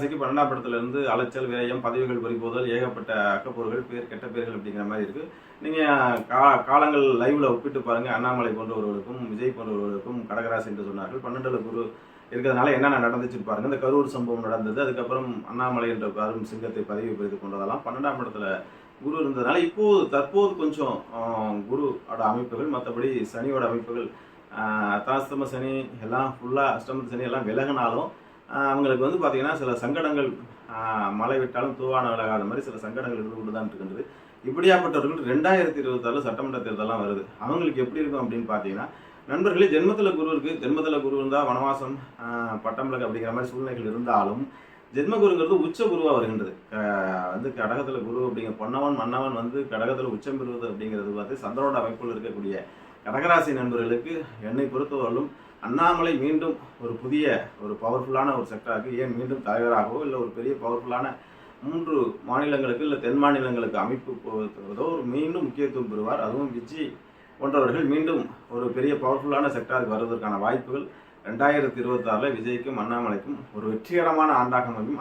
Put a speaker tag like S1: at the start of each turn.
S1: கடகராசிக்கு பன்னெண்டாம் இருந்து அலைச்சல் விரயம் பதவிகள் பறிபோதல் ஏகப்பட்ட அக்கப்பொருள்கள் பேர் கெட்ட பேர்கள் அப்படிங்கிற மாதிரி இருக்கு. நீங்க கா காலங்கள் லைவ்ல ஒப்பிட்டு பாருங்க. அண்ணாமலை போன்றவர்களுக்கும் விஜய் போன்றவர்களுக்கும் கடகராசி என்று சொன்னார்கள். பன்னெண்டுல குரு இருக்கிறதுனால என்னென்ன நடந்துச்சுன்னு பாருங்கள் இந்த கரூர் சம்பவம் நடந்தது. அதுக்கப்புறம் அண்ணாமலை என்ற கரும் சிங்கத்தை பதவி பறித்து கொண்டதெல்லாம் பன்னெண்டாம் இடத்துல குரு இருந்ததுனால இப்போது தற்போது கொஞ்சம் குருவோட அமைப்புகள் மற்றபடி சனியோட அமைப்புகள் அத்தாஸ்தம சனி எல்லாம் ஃபுல்லாக அஷ்டம சனி எல்லாம் விலகினாலும் அவங்களுக்கு வந்து பார்த்தீங்கன்னா சில சங்கடங்கள் மழை விட்டாலும் தூவான விலகாத மாதிரி சில சங்கடங்கள் இருந்து கொண்டு தான் இருக்கின்றது. இப்படியாப்பட்டவர்கள் ரெண்டாயிரத்தி இருபத்தாறு சட்டமன்ற தேர்தலாம் வருது. அவங்களுக்கு எப்படி இருக்கும் அப்படின்னு பார்த்தீங்கன்னா நண்பர்களே ஜென்மத்தில் குரு இருக்குது ஜென்மத்தில் குரு இருந்தால் வனவாசம் ஆஹ், அப்படிங்கிற மாதிரி சூழ்நிலைகள் இருந்தாலும் ஜென்ம குருங்கிறது உச்ச குருவாக வருகின்றது. வந்து கடகத்தில் குரு அப்படிங்கிற பொன்னவன் மன்னவன் வந்து கடகத்தில் உச்சம் பெறுவது அப்படிங்கிறது பார்த்து சந்திரோட அமைப்பில் இருக்கக்கூடிய கடகராசி நண்பர்களுக்கு என்னை பொறுத்தவரையிலும் அண்ணாமலை மீண்டும் ஒரு புதிய ஒரு பவர்ஃபுல்லான ஒரு செக்டராக ஏன் மீண்டும் தலைவராகவோ இல்லை ஒரு பெரிய பவர்ஃபுல்லான மூன்று மாநிலங்களுக்கு இல்லை தென் மாநிலங்களுக்கு அமைப்பு போவதோ மீண்டும் முக்கியத்துவம் பெறுவார். அதுவும் விஜய் போன்றவர்கள் மீண்டும் ஒரு பெரிய பவர்ஃபுல்லான செக்டாருக்கு வருவதற்கான வாய்ப்புகள் ரெண்டாயிரத்தி இருபத்தாறில் விஜய்க்கும் அண்ணாமலைக்கும் ஒரு வெற்றிகரமான ஆண்டாக அமையும்.